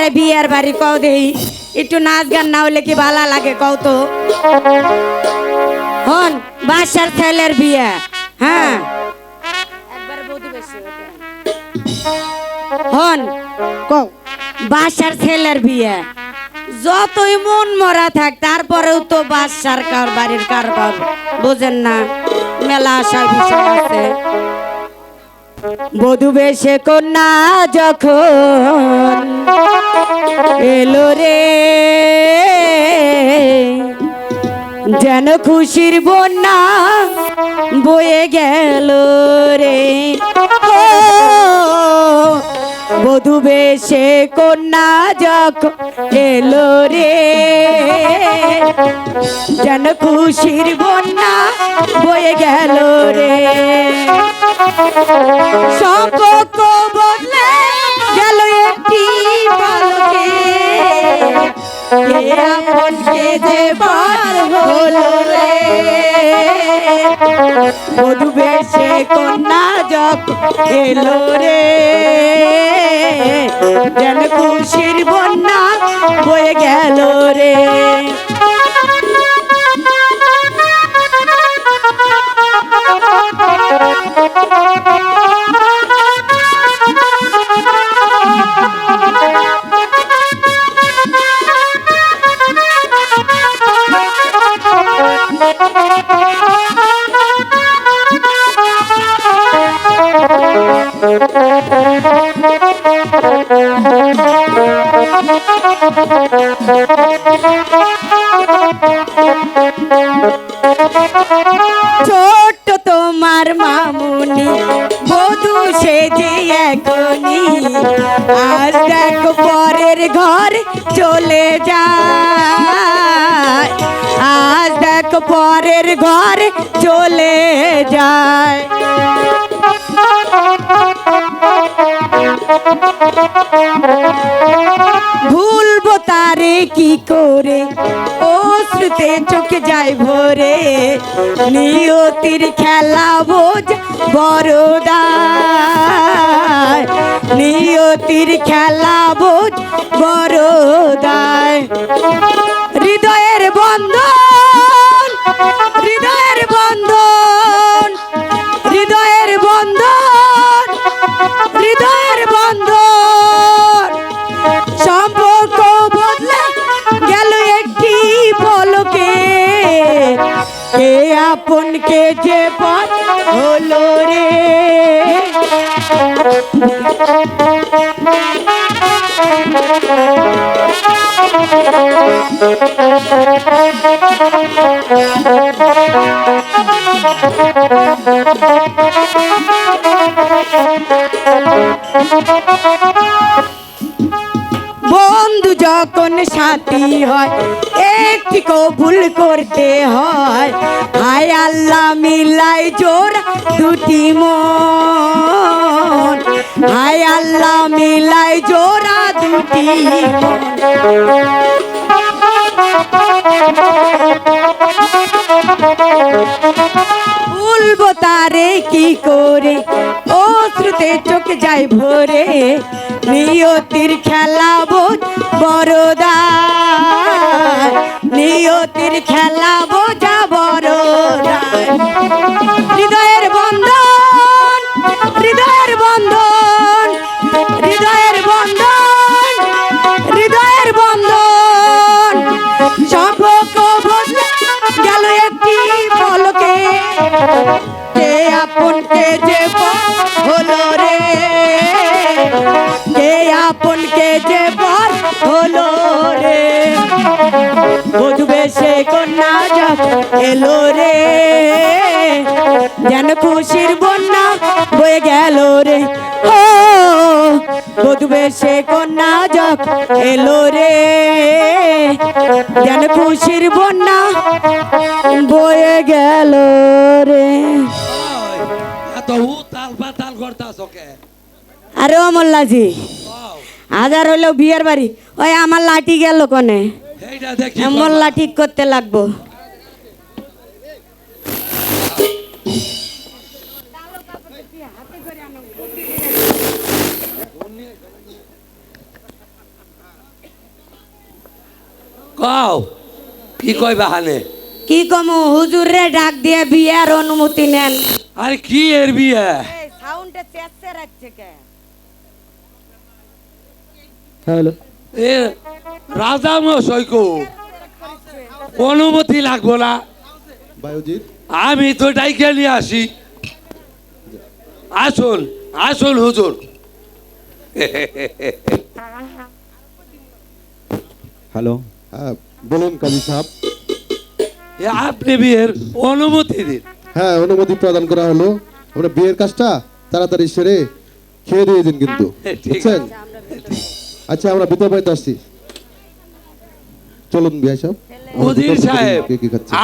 আমারে বিয়ের বাড়ি কও দেই একটু নাচ গান না হলে কি ভালো লাগে কও তো? হন বাসার ছেলের বিয়ে হ্যাঁ। হন কও বাসার ছেলের বিয়ে। যতই মন মরা থাক তারপরেও তো বাসার কার বাড়ির কারবার বোঝেন না? মেলা আসার বিষয় আছে। বধু বেশে কন্যা যখন এলো রে যেন খুশির বন্যা বয়ে গেল রে। বধু বেশে কন্যা যক এলো রে। যেন খুশির বন্যা বয়ে গেল রে। সম্পর্ক বদলে গেল একটি পালকে। কে আপন কে যে হলো বধু বেশে কন্যা জপ এলো রে। যেন খুশির বন্যা বয়ে গেল রে। ছোট্ট তোমার মামুনি, বধু সেজে এখনি আজ দেখো পরের ঘর চলে যায়। আজ দেখো পরের ঘর চলে যায়। ভুলবো তারে কি করে? ও শ্রুতে চোখে যায় ভোরে। নিয়তির খেলা বোঝ বড়দায় নিয়তির খেলা বোঝ বড়দায় হৃদয়ের বন্ধন, হৃদয়ের কে কে যে পথ হলো রে? বন্ধু যখন সাথী হয় কবুল করতে হয়। হায় আল্লাহ, মিলাই জোর দুটি মন। হায় আল্লাহ, মিলাই জোড়া দুটি ভুলবো তারে কি করে? ও শ্রুতে চোখ যায় ভরে। নিয়তির খেলা বোঝ বড়দা নিয়তির খেলা বোঝা বড়দা কে যে পর হলো রে। বুঝবে সে কন্যা যাব এলো রে। যেন খুশির বন্যা বয়ে গেল রে। ও বুঝবে সে কন্যা যাব এলো রে। যেন খুশির বন্যা বয়ে গেল রে। এত উতাল পাতাল করতাছ ওকে আরে ও মোল্লাজি হাজার হইলেও বিয়ের বাড়ি। ওই আমার লাঠি গেল কোনে? এইটা দেখি মোল্লা ঠিক করতে লাগবো। কও কি কই বাহানে কি কমু হুজুরে ডাক দিয়ে বিয়ার অনুমতি নেন। আরে কি এর বিয়ে? সাউন্ডে চেচ্ছে রাখছে কে? হ্যালো এ রাজা মশাইকো অনুমতি লাগবো না। বায়োজিৎ? আমি তো ডাইকে নিয়ে আসি। আসুন আসুন হুজুর। হ্যালো হ্যাঁ বলুন কাজী সাহেব। এ আপনি বিয়ের অনুমতি দিন। হ্যাঁ অনুমতি প্রদান করা হলো। আমরা বিয়ের কাজটা তাড়াতাড়ি সেরে খেয়ে দিয়ে দিন কিন্তু। ঠিক বুঝছেন? আচ্ছা আমরা ভিতর বাড়িতে আসছি। চলুন বিয়া সাহেব।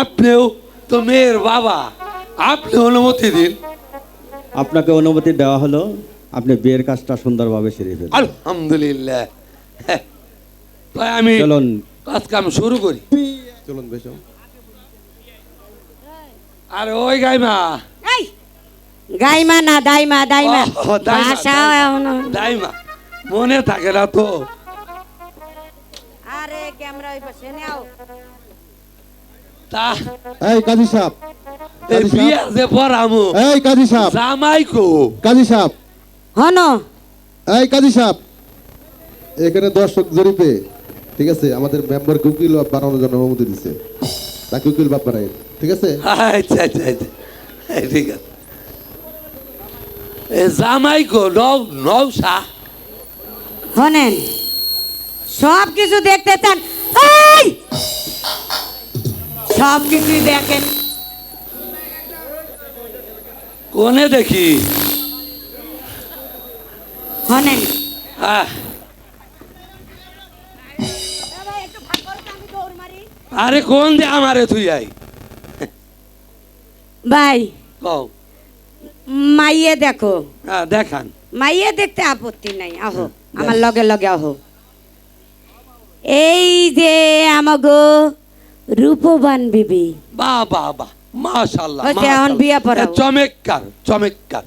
আপনিও তো মেয়ের বাবা। আপনি অনুমতি দিন। আপনাকে অনুমতি দেওয়া হলো আপনি বিয়ের কাজটা সুন্দরভাবে সেরে ফেলুন। আলহামদুলিল্লাহ। হ্যাঁ, তাই আমি চলুন। কাজ কাম শুরু করি। চলুন সাহেব। আর ওই গাইমা। এই গাইমা না দাইমা দাইমা, ভাষা দাইমা। মনে থাকে না তো। আরে ক্যামেরা ওই পাশে নাও। তা এই কাজী সাহেব এই বিয়া যে পড়ামু এই কাজী সাহেব। জামাই কো কাজী সাহেব। হন। এই কাজী সাহেব এখানে দর্শক জরিপে ঠিক আছে আমাদের মেম্বারকে উকিল বানানোর জন্য অনুমতি দিচ্ছে তাকে উকিল বাপ বানাই ঠিক আছে? আচ্ছা আচ্ছা আচ্ছা। ঠিক আছে। এ জামাই কো নৌ নৌসা হনেন সব কিছু দেখতে চান। সব কিছুই দেখেন। কোনে দেখি? হনেন আহ, আরে কোন দে আমারে তুই আই? ভাই কও। মাইয়ে দেখো। হ্যাঁ দেখান। মাইয়ে দেখতে আপত্তি নাই আহো। আমার লগে লগে আহো। এই যে আমাগো রূপবান বিবি। বাহ বাহ বাহ। মাশাআল্লাহ এখন বিয়া পড়াবো। এ চমৎকার চমৎকার।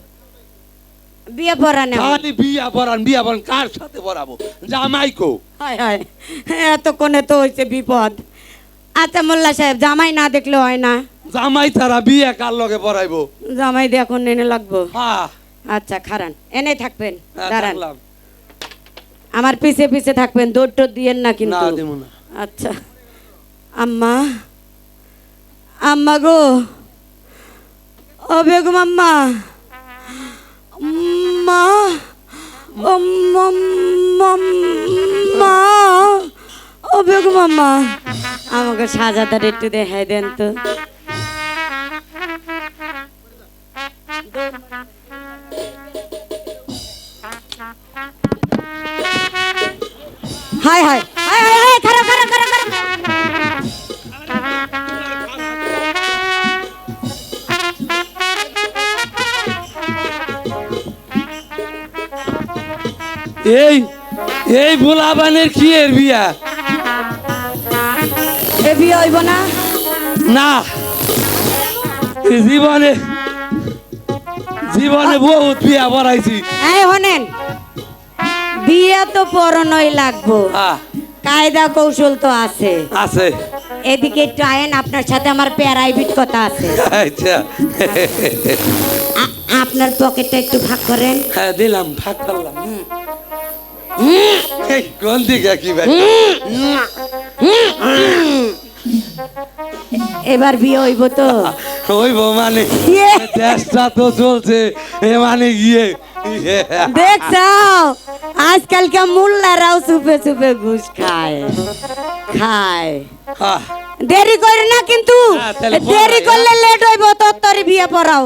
বিয়ে পড়া নেই খালি বিয়া পড়ান বিয়া পড়ান কার সাথে পড়াবো? জামাই কো হয়। হয় এতক্ষণে তো হইছে বিপদ। আচ্ছা মোল্লা সাহেব জামাই না দেখলে হয় না। জামাই তারা বিয়া কার লগে পড়াইবো? জামাই দিয়ে এখন এনে লাগবো। হ্যাঁ আচ্ছা খারান। এনে থাকবেন। হ্যাঁ, দাঁড়ান। আমার পিছে পিছে থাকবেন দৌড় টোর দিয়েন না কিন্তু। আচ্ছা। আম্মা আম্মা গো। ও বেগম আম্মা। মা ও মা ও বেগম আম্মা। আমাকে সাজাদার একটু দেখাই দেন তো। এই বুলাবানের কি এর বিয়া? এ বিয়ে হইব না? না। জীবনে জীবনে বহুত বিয়া পড়াইছি এই হনেন বিয়ে তো পরনই লাগবো। কায়দা কৌশল তো আছে। আছে। এদিকে একটু আয়েন আপনার সাথে আমার প্যারাইভিট কথা আছে। আচ্ছা। আপনার পকেটটা একটু ভাগ করেন। হ্যাঁ দিলাম ভাগ করলাম। কোন দিকে কি এবার বিয়ে হইব তো হইব মানে ইয়ে। চেষ্টা তো চলছে এ মানে গিয়ে ইয়ে। আজকালকে মোল্লারাও চুপে চুপে ঘুষ খায়। খায়। দেরি করে না কিন্তু। হ্যাঁ, দেরি করলে লেট হইব তত্তরি বিয়ে পড়াও।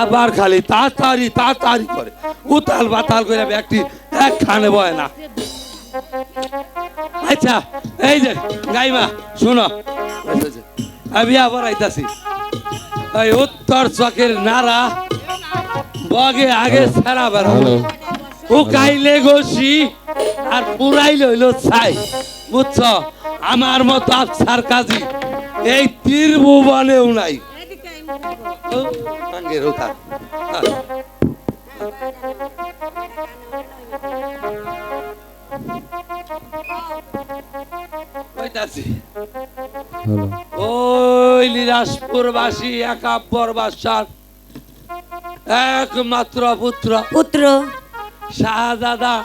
আবার খালি তাড়াতাড়ি তাড়াতাড়ি করে। উতাল বাতাল করে ব্যক্তি এক খানে বয় না। আচ্ছা এই যে গাইমা শুনো। আমি আবার আইতাছি। ওই উত্তর চকের নারা বগে আগে ছাড়া বেরো। ও কাইলে গসি আর পুরাই হইল ছাই। বুঝছ? আমার মতো আফসার কাজী এই তীর ভুবনেও নাই। ওই লীলাসপুরবাসী একাব্বর বাদশার একমাত্র পুত্র। পুত্র। শাহজাদা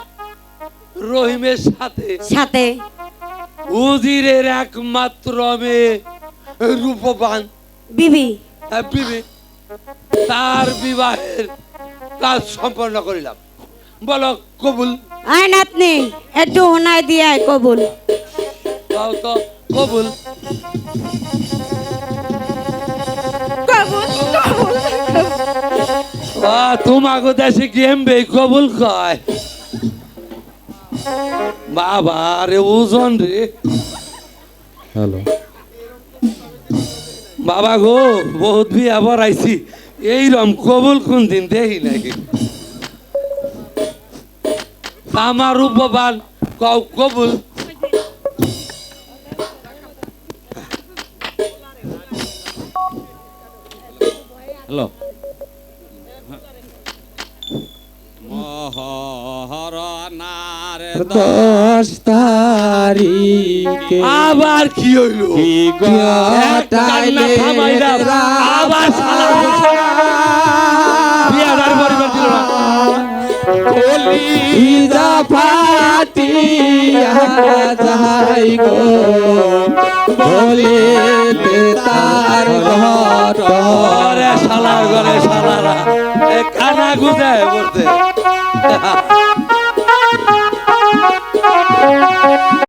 রহিমের সাথে। সাথে। উজিরের একমাত্র মেয়ে রূপবান। বিবি। আহ, বিবি। তার বিবাহের কাজ সম্পন্ন করিলাম। বলো কবুল? আয় নাতনি একটু হোনায় দিয়ে আয় কবুল। তাও তো কবুল। আহ, তোমাকে দেশে গেমবে কবুল কয়? বাবা রে ওজন রে। হ্যালো। বাবা গো বহুত বিয়া বড়াইছি এইরম কবুল কোন দিন দেহি নাকি আমার উপবান কও কবুল। হ্যালো। দশ তারিখে আবার কি হইল? আবার না। ফাটিয়া যাই গো। বলিতে তার ঘরে শালার ঘরে শালারা এ কানা গুজায় বলতে।